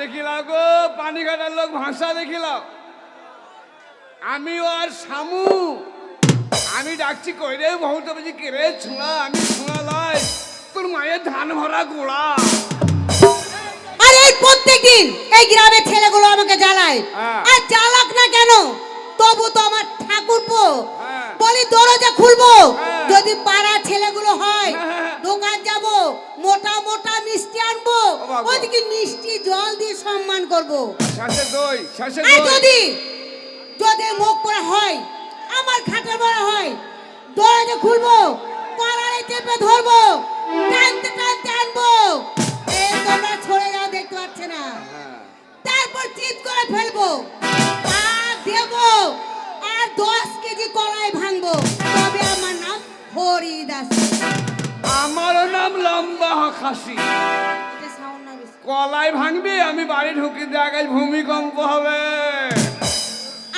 দেখিলাও গো পানি কাটার লোক ভাষা দেখিলাও আমি আর শামু আমি ডাকছি কই রে বহুত বুঝি কে রে ছুঁড়া আমি ছুঁড়া লয় তোর মায়ের ধান ভরা গোড়া। আরে এই প্রত্যেকদিন এই গ্রামের ছেলেগুলো আমাকে জ্বালায়। হ্যাঁ। আর জ্বালাক না কেন? তবু তো আমার ঠাকুরপো। হ্যাঁ। বলি দরজা খুলবো। হ্যাঁ। যদি পাড়া ছেলেগুলো হয়। মোটা মোটা মিষ্টি আনব। ও বাবা। ওদিকে মিষ্টি জল দিয়ে সম্মান করব। যদি যদি মুখ পড়া হয় আমার খাটের বড় হয় দরজা খুলবো কলারে চেপে ধরবো টানতে টানতে আনব। এই তোমরা ছড়ে যাও দেখতে পাচ্ছে না। তারপর চিৎ করে ফেলব পা দেবো আর দশ কেজি কলাই ভাঙবো। তবে আমার নাম হরিদাস। আমারও নাম লম্বা খাসি। কলাই ভাঙবি আমি বাড়ি ঢুকি জায়গায় ভূমিকম্প হবে।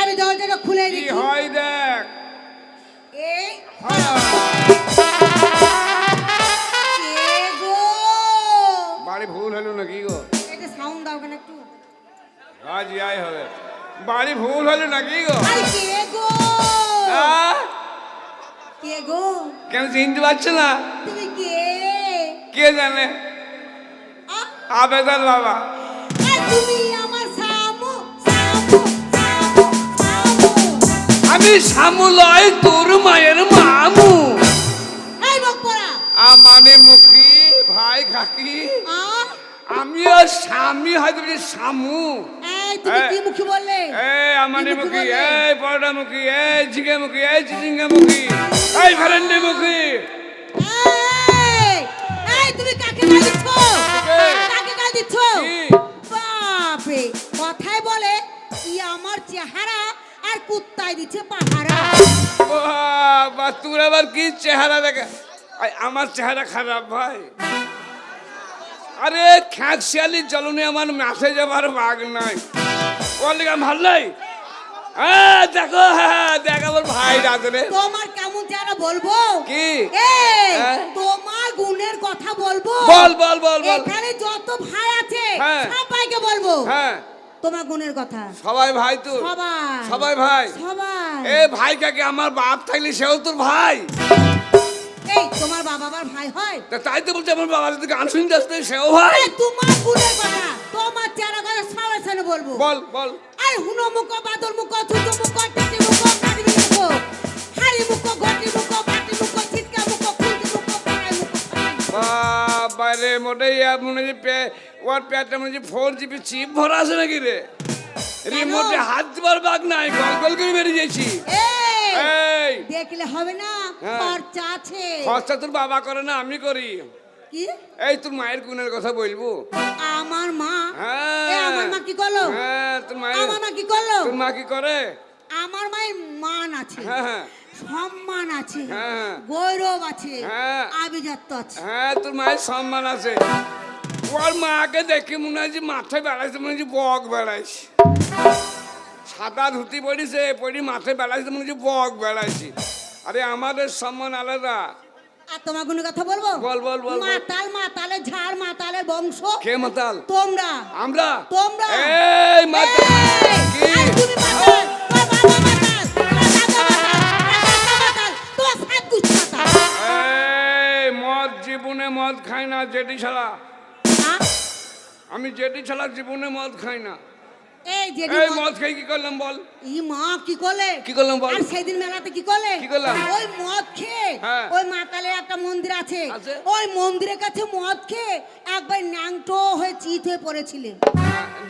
আমি দরজাটা খুলে কি হয় দেখ। এই হ্যাঁ। বাড়ি ভুল হলো নাকি গো? এটা সাউন্ড দাও কেন একটু? আজ আই হবে। বাড়ি ভুল হলো নাকি গো? আরে কে গো? আহ? কে গো? কেন চিনতে পারছ না? তুমি কে? কে জানে? আ? আবেদন বাবা তুমি আমার সামু সামু সামু সামু। আমি সামুলয় তোর মায়ের মামু। এই মুখ আমানে মুখী ভাই খাকি। আমিও স্বামী হয়তো বলছি শামু এই তুমি এই। বললে? এই আমানে কি মুখে মুখী? এই পরোটা মুখী এই ঝিঙে মুখী এই চিচিঙ্গা মুখী। এই ভেরেন্ডি মুখী। এই তুমি কাকে গাল দিচ্ছ? কে? কাকে গাল দিচ্ছ? কি? বাপরে কথায় বলে ই আমার চেহারা আর কুত্তায় দিচ্ছে পাহারা। বা তোর আবার কি চেহারা দেখে? আমার চেহারা খারাপ ভাই। আরে খ্যাঁকশিয়ালি জ্বলনে আমার মাঠে যাবার বাঘ নাই। ওর লিগে ভালো নাই? দেখো দেখ আমার ভাই রাত্রে তোমার কেমন চেহারা বলব? কি? হ্যাঁ? তোমার গুণের কথা বলব? বল বল বল এখানে যত ভাই আছে হ্যাঁ। সবাইকে বলব। হ্যাঁ। তোমার গুণের কথা। সবাই ভাই তো সবাই। সবাই ভাই? সবাই। এ ভাই কাকে? আমার বাপ থাকলে সেও তোর ভাই। এই তোমার বাবা আবার ভাই হয়? তাই তো বলছে আমার বাবা যদি গান শুনতে আসতে সেও ভাই। তোমার গুণের কথা। তোমার চেহারা কথা সবার সামনে বলব। বল বল। আর হুনো মুখ বাদল মুখ ছুট মুখ টেটি মুখ কাটবি মুখ হাড়ি মুখ ঘটি মুখ বাটি মুখ ছিটকা মুখ খুলতি মুখ পাড়াই মুখ বাইরে মোটে ইয়া মনে হচ্ছে পে- ওর পেটে মনে হচ্ছে ফোর জিবি চিপ ভরা আছে নাকি রে? রিমোটে হাত দিবার বাগ নাই গল গল করে বেরিয়ে যাচ্ছি এই এই। দেখলে হবে না হ্যাঁ। খরচা আছে। খরচা তোর বাবা করে না আমি করি। কি? এই তোর মায়ের গুণের কথা বলব। আমার মা? হ্যাঁ। আমার মা কি করল? হ্যাঁ। আমার মা কি করল? তোর মা কি করে? আমার মায়ের মান আছে হ্যাঁ হ্যাঁ। সম্মান আছে হ্যাঁ। গৌরব আছে হ্যাঁ। আভিজাত্য আছে। হ্যাঁ তোর মায়ের সম্মান আছে। ওর মাকে দেখে মনে হয় যে মাথায় বেড়াইছে মনে হচ্ছে বক বেড়াইছে। সাদা ধুতি পড়িছে পড়ি মাথায় বেড়াইছে মনে হচ্ছে বক বেড়াইছে। আরে আমাদের সম্মান আলাদা। আর তোমার কোনো কথা বলব? বল, বল, বল। মাতাল মাতালের ঝাড় মাতালের বংশ। কে মাতাল? তোমরা। আমরা? তোমরা। এই মাতাল। কি? তুমি মাতাল, মাতাল, মাতাল, মাতাল, জীবনে মদ খাই না জেটি ছাড়া হ্যাঁ? আমি জেটি ছাড়া জীবনে মদ খাই না। এই যেদি এই মদ- মদ খাই কি করলাম বল? ই মা কি করলে? কি করলাম বল? আর সেদিন মেলাতে কি করলে? কি করলাম? ওই মদ খেয়ে। ওই মাতালের একটা মন্দির আছে। আছে? ওই মন্দিরের কাছে মদ খেয়ে একবার ন্যাংটো হয়ে চিত হয়ে পড়েছিলে।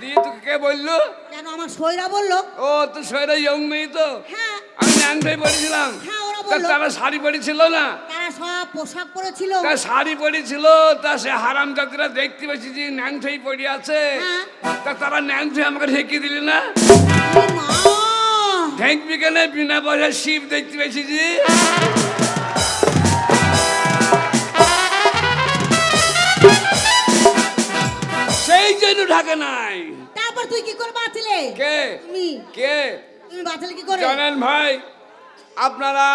দিয়ে তোকে কে বলল? কেন আমার বলল? ও তো ইয়ং মেয়ে তো? হ্যাঁ। আমি ন্যাংটাই পড়েছিলাম। হ্যাঁ, ওরা বলল। তারা শাড়ি পরেছিল না? সব পোশাক পরেছিল। তা শাড়ি পরেছিল তা সে হারাম জাতিরা দেখতে পেয়েছি যে পড়ে আছে। হ্যাঁ। তা তারা আমাকে ঢেকে দিলি না? ঢেকবি কেন বিনা শিব দেখতে পেয়েছি যে? সেই জন্য ঢাকে নাই। তারপর তুই কি করে বাঁচলে? কে? কে? তুমি বাঁচলে কি করে? জানেন ভাই আপনারা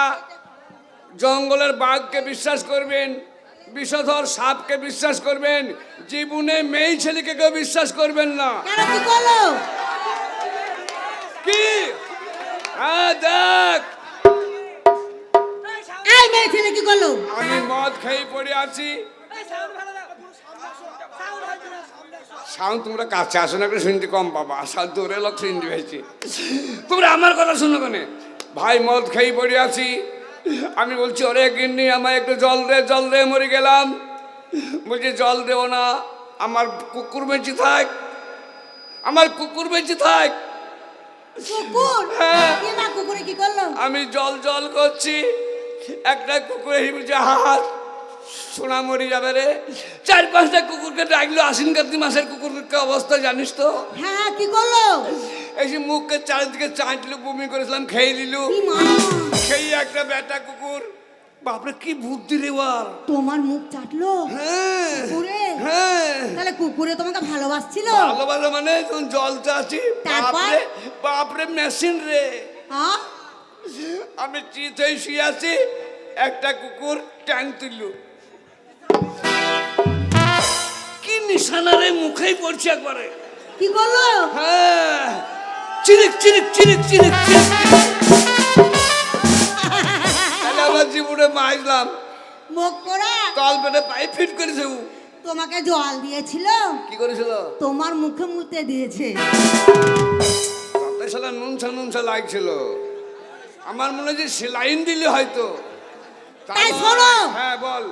জঙ্গলের বাঘকে বিশ্বাস করবেন বিষধর সাপকে বিশ্বাস করবেন জীবনে মেয়ে ছেলেকে কেউ বিশ্বাস করবেন না। কি হ্যাঁ দেখ। আমি মদ খেয়ে পড়ে আছি। সাউন্ড তোমরা কাছে আসো না শুনতে কম পাবা। সাউন্ড দূরে লোক শুনতে পেয়েছি। তোমরা আমার কথা শুনো কেন? ভাই মদ খেয়ে পড়ে আছি। আমি বলছি ওরে গিন্নি আমায় একটু জল দে জল দে মরে গেলাম। বলছি জল দেও না আমার কুকুর বেঁচে থাক আমার কুকুর বেঁচে থাক। হ্যাঁ। আমি জল জল করছি একটা কুকুরে হিমছে হাত সোনা মরি যাবে রে। চার পাঁচটা কুকুরকে ডাকলো আশ্বিন কার্তিক মাসের কুকুরকে অবস্থা জানিস তো? হ্যাঁ হ্যাঁ, কি করল? এই যে মুখকে চারিদিকে চাঁটলু বমি করেছিলাম খেয়ে নিলু। খেয়ে একটা বেটা কুকুর। বাপরে কি বুদ্ধি রে ওর তোমার মুখ চাটলো? হ্যাঁ। কুকুরে? হ্যাঁ। তাহলে কুকুরে তোমাকে ভালোবাসছিল? ভালো ভালো মানে তুমি জল চাচ্ছি? বাপরে বাপরে মেশিন রে। আমি চিত শুয়ে আছি একটা কুকুর ট্যাং তুললু। কি নিশানা রে মুখেই পড়ছে একবারে। কি করল হ্যাঁ। চিরিক চিরিক চিরিক চিরিক চিরিক। জীবনে মাইলাম। মুখ পোড়া তল পেটে পাইপ ফিট করেছে ও। তোমাকে জল দিয়েছিল? কি করেছিল? তোমার মুখে মুতে দিয়েছে। সালা নুনসা নুনসা লাগছিল। আমার মনে হয় যে সেলাইন দিলে হয়তো। তাই শোনো। হ্যাঁ বল।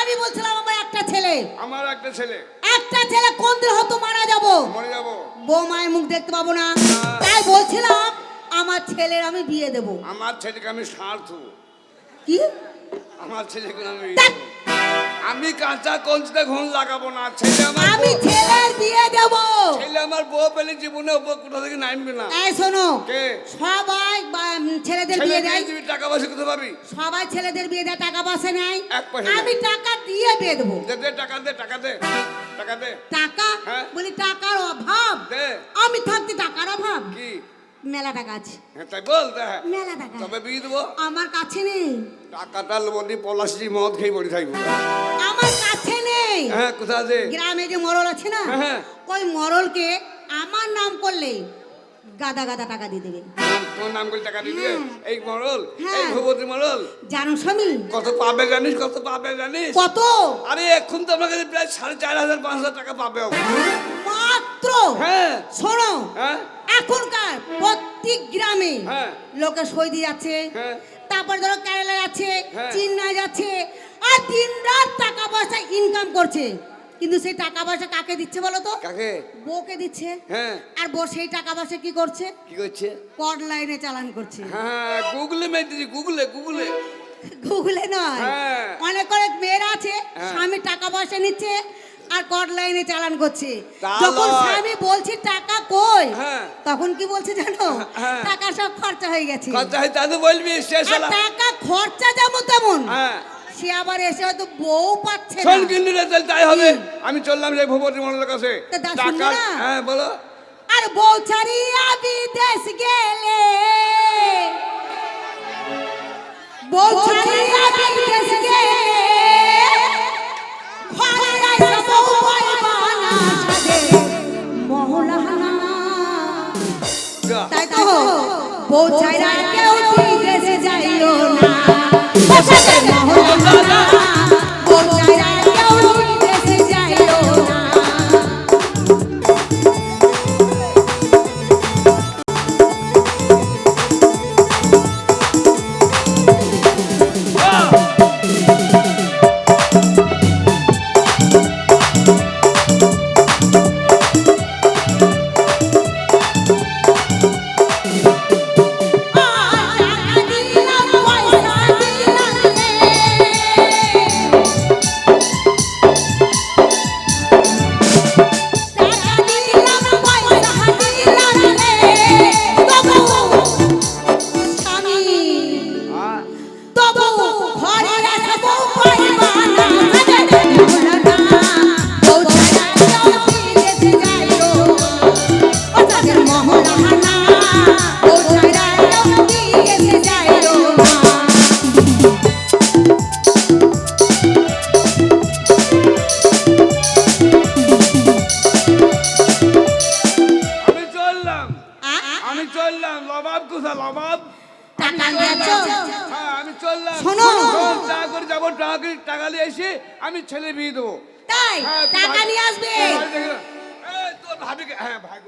আমি বলছিলাম আমার একটা ছেলে। আমার একটা ছেলে। একটা ছেলে কোন দিন হয়তো মারা যাব? মরে যাব। বৌমায়ের মুখ দেখতে পাবো না। না। তাই বলছিলাম আমার ছেলের আমি বিয়ে দেব। আমার ছেলেকে আমি স্বার্থ কি? আমার ছেলেকে আমি আমি কাঁচা কঞ্চিতে ঘুম লাগাবো না ছেলে আমার আমি ছেলের বিয়ে দেব। ছেলে আমার বউ পেলে জীবনে উপর কোথা থেকে নামবে না? এই শোনো কে? সবাই ছেলেদের বিয়ে দেয় দিবি টাকা পয়সা কোথায় পাবি? সবাই ছেলেদের বিয়ে দেয় টাকা পয়সা নেই। আমি টাকা দিয়ে বিয়ে দেবো। দে দে টাকা দে টাকা দে টাকা দে। টাকা? হ্যাঁ। বলি টাকার অভাব। দে। আমি থাকতে টাকার অভাব। কি? মেলা টাকা আছে হ্যাঁ তাই বল দে মেলা টাকা তবে বিয়ে দেবো? আমার কাছে নেই। টাকাটা বলি পলাশি মদ খেয়ে পড়ে থাকব। আমার কাছে নেই। হ্যাঁ কোথা আছে? গ্রামে যে মরল আছে না হ্যাঁ। ওই মরলকে আমার নাম করলে গাদা গাদা টাকা দিয়ে দেবে। তোমার নাম করে টাকা দিবি? হ্যাঁ। এই মরল হ্যাঁ। এই ভূপতি মরল। জানো স্বামী কত পাবে জানিস কত পাবে জানিস? কত? আরে এখন তো আমার কাছে প্রায় সাড়ে চার হাজার পাঁচ হাজার টাকা পাবে। মাত্র? হ্যাঁ। শোনো হ্যাঁ? এখনকার প্রত্যেক গ্রামে হ্যাঁ। লোকে সৌদি যাচ্ছে হ্যাঁ। তারপর ধরো কেরালা যাচ্ছে হ্যাঁ। চেন্নাই যাচ্ছে আর দিন রাত টাকা পয়সা ইনকাম করছে কিন্তু সেই টাকা পয়সা কাকে দিচ্ছে বলো তো কাকে বউকে দিচ্ছে আর বউ সেই টাকা পয়সা কি করছে কি করছে কড লাইনে চালান করছে হ্যাঁ গুগলে মেরেছি গুগলে গুগলে গুগলে নয়। অনেক অনেক মেয়েরা আছে। স্বামী টাকা পয়সা নিচ্ছে আর কড লাইনে চালান করছে। যখন স্বামী বলছে টাকা কই? হ্যাঁ। তখন কি বলছে জানো? হ্যাঁ। টাকা সব খরচা হয়ে গেছে। কথা হয় দাদু বলবি শেষ হলো টাকা খরচা যেমন তেমন হ্যাঁ। সে আবার এসে হয়তো বউ পাচ্ছে না। কিন্তু তাহলে তাই হবে। আমি চললাম সেই ভূপতি মন্ডলের কাছে। টাকা হ্যাঁ বলো। আর বউ ছাড়িয়া বিদেশ গেলে। বউ ছাড়িয়া বিদেশ গেলে। তাই তো বউ ছাড়া কেউ বিদেশে যাইও না। আমি ছেলে বিয়ে দেবো। তাই? হ্যাঁ, টাকা নিয়ে আসবে? তোর ভাবিকে হ্যাঁ ভাই